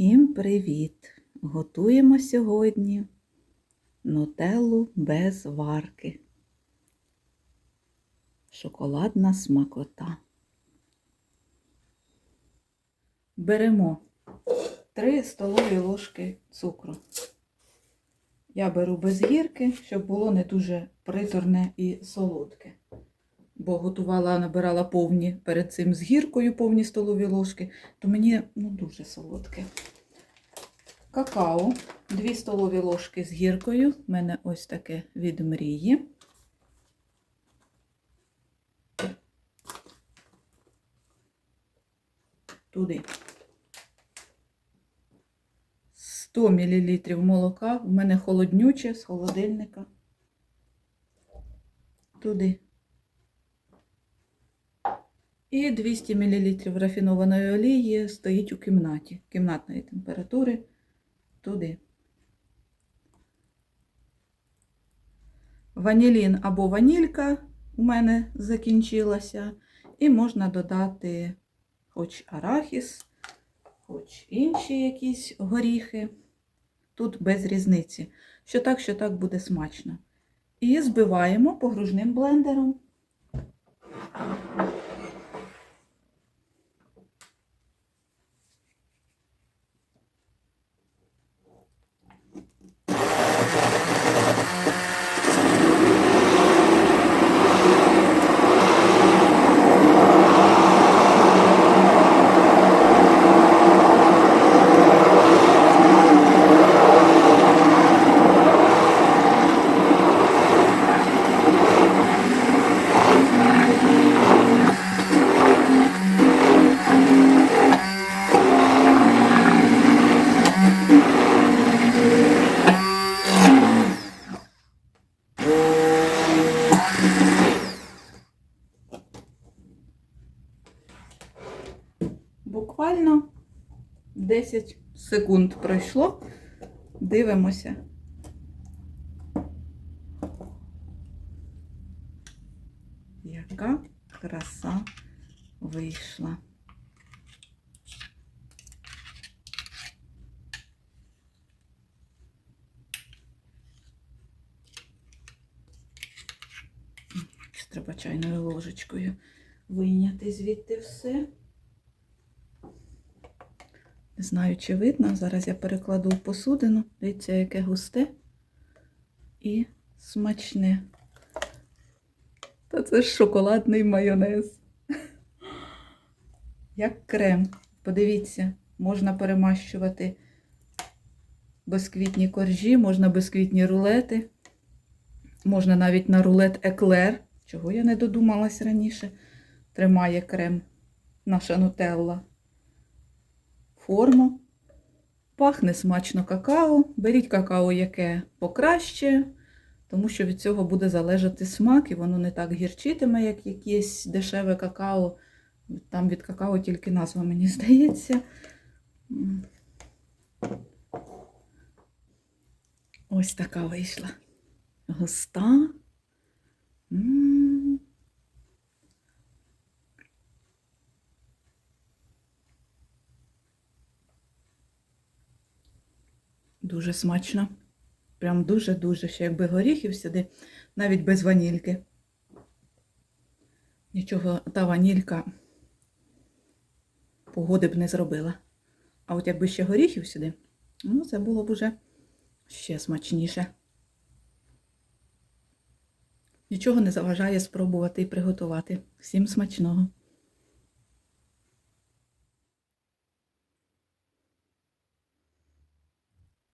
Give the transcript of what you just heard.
Всім привіт! Готуємо сьогодні нутеллу без варки. Шоколадна смакота. Беремо 3 столові ложки цукру. Я беру без гірки, щоб було не дуже приторне і солодке. Бо готувала, набирала повні перед цим з гіркою повні столові ложки, то мені ну, дуже солодке. Какао, 2 столові ложки з гіркою. У мене ось таке від мрії. Туди. 100 мл молока. У мене холоднюче з холодильника. Туди. І 200 мл рафінованої олії стоїть у кімнаті, кімнатної температури туди. Ванілін або ванілька у мене закінчилася. І можна додати хоч арахіс, хоч інші якісь горіхи. Тут без різниці. Що так, що так буде смачно. І збиваємо погружним блендером. 10 секунд пройшло. Дивимося. Яка краса вийшла. Треба чайною ложечкою вийняти звідти все. Не знаю, чи видно. Зараз я перекладу в посудину. Дивіться, яке густе і смачне. Та це ж шоколадний майонез. Як крем. Подивіться, можна перемащувати безквітні коржі, можна безквітні рулети. Можна навіть на рулет еклер, чого я не додумалась раніше. Тримає крем наша нутелла форму. Пахне смачно какао. Беріть какао, яке покраще, тому що від цього буде залежати смак, і воно не так гірчитиме, як якесь дешеве какао. Там від какао тільки назва, мені здається. Ось така вийшла. Густа. Дуже смачно. Прям дуже-дуже. Ще якби горіхів сюди, навіть без ванільки. Нічого, та ванілька погоди б не зробила. А от якби ще горіхів сюди, ну це було б уже ще смачніше. Нічого не заважає спробувати і приготувати. Всім смачного!